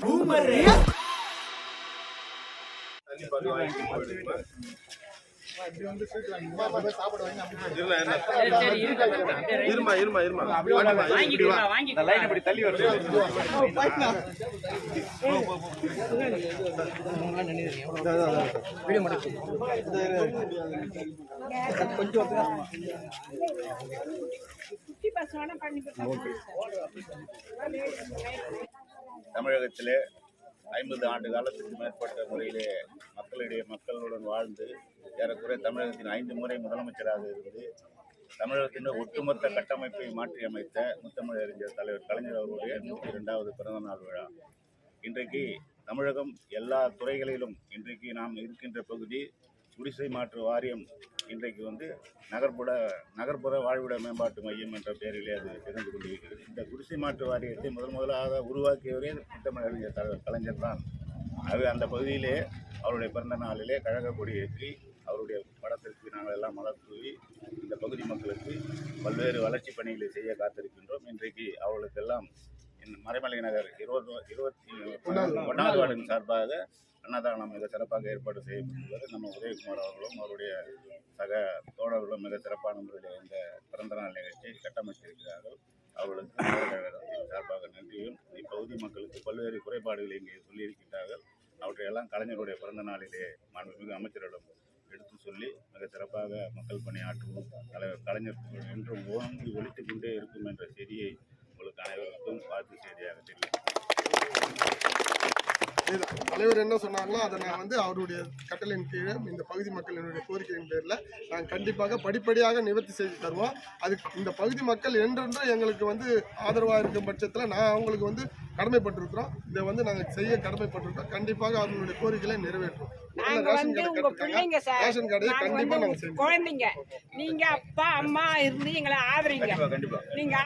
Boomerang. சிக்கா சிக்கா இருமா இருமா இருமா தள்ளி இப்படி வா. தமிழகத்திலே ஐம்பது ஆண்டு காலத்துக்கு மேற்பட்ட முறையிலே மக்களிடையே மக்களுடன் வாழ்ந்து ஏறக்குறைய தமிழகத்தின் ஐந்து முறை முதலமைச்சராக இருந்து தமிழகத்தின் ஒட்டுமொத்த கட்டமைப்பை மாற்றியமைத்த முத்தமிழறிஞர் தலைவர் கலைஞர் அவருடைய நூற்றி இரண்டாவது பிறந்த நாள் விழா. இன்றைக்கு தமிழகம் எல்லா துறைகளிலும் இன்றைக்கு நாம் இருக்கின்ற பகுதி குடிசை மாற்று வாரியம் இன்றைக்கு வந்து நகர்ப்புற நகர்ப்புற வாழ்விட மேம்பாட்டு மையம் என்ற பெயரிலே அது திறந்து கொண்டிருக்கிறது. இந்த குடிசை மாற்று வாரியத்தை முதல் முதலாக உருவாக்கியவரே முத்தமிழறிஞர் தலைவர் கலைஞர் தான். அது அந்த பகுதியிலே அவருடைய பிறந்த நாளிலே கழக கொடி ஏற்றி அவருடைய படத்திற்கு நாங்கள் எல்லாம் மலர் தூவி இந்த பகுதி மக்களுக்கு பல்வேறு வளர்ச்சி பணிகளை செய்ய காத்திருக்கின்றோம். இன்றைக்கு அவர்களுக்கெல்லாம் மறைமலை நகர் இருபது இருபத்தி ஒன்றாவது வார்டின் சார்பாக அன்னதானம் மிக சிறப்பாக ஏற்பாடு செய்யப்பட்டுள்ளது நம்ம உதயகுமார் அவர்களும் அவருடைய சக தோழர்களும் மிக சிறப்பான முறையில் இந்த பிறந்தநாள் நிகழ்ச்சியை கட்டமைத்திருக்கிறார்கள். அவர்களுக்கு சார்பாக நன்றியும் இப்பகுதி மக்களுக்கு பல்வேறு குறைபாடுகளை இங்கே சொல்லியிருக்கின்றார்கள். அவற்றையெல்லாம் கலைஞருடைய பிறந்த நாளிலே மாண்புமிகு அமைச்சரிடம் எடுத்து சொல்லி மிக சிறப்பாக மக்கள் பணியாற்றுவோம் தலைவர் கலைஞர் என்றும் ஓங்கி ஒழித்துக் கொண்டே இருக்கும் என்ற செய்தியை உங்களுக்கு அனைவருக்கும் பார்த்து செய்தியாக தெரிவிக்கிறேன். தலைவர் என்ன சொன்னாங்களோ அதை நான் வந்து அவருடைய கட்டளையின் கீழே இந்த பகுதி மக்களினுடைய கோரிக்கையின் பேரில் நாங்கள் கண்டிப்பாக படிப்படியாக நிவர்த்தி செய்து தருவோம். அதுக்கு இந்த பகுதி மக்கள் என்றென்றும் எங்களுக்கு வந்து ஆதரவாக இருக்கும் பட்சத்தில் நான் அவங்களுக்கு வந்து கடமைப்பட்டிருக்கிறோம். இதை வந்து நாங்கள் செய்ய கடமைப்பட்டிருக்கோம். கண்டிப்பாக அவர்களுடைய கோரிக்கைகளை நிறைவேற்றுவோம். முதல்ல நாங்க வந்து உங்க பிள்ளைங்க சார். ரேஷன் நாங்க வந்து செய்வோம். குழந்தைங்க. நீங்க அப்பா அம்மா இருந்து எங்களை ஆதரிங்க. நீங்க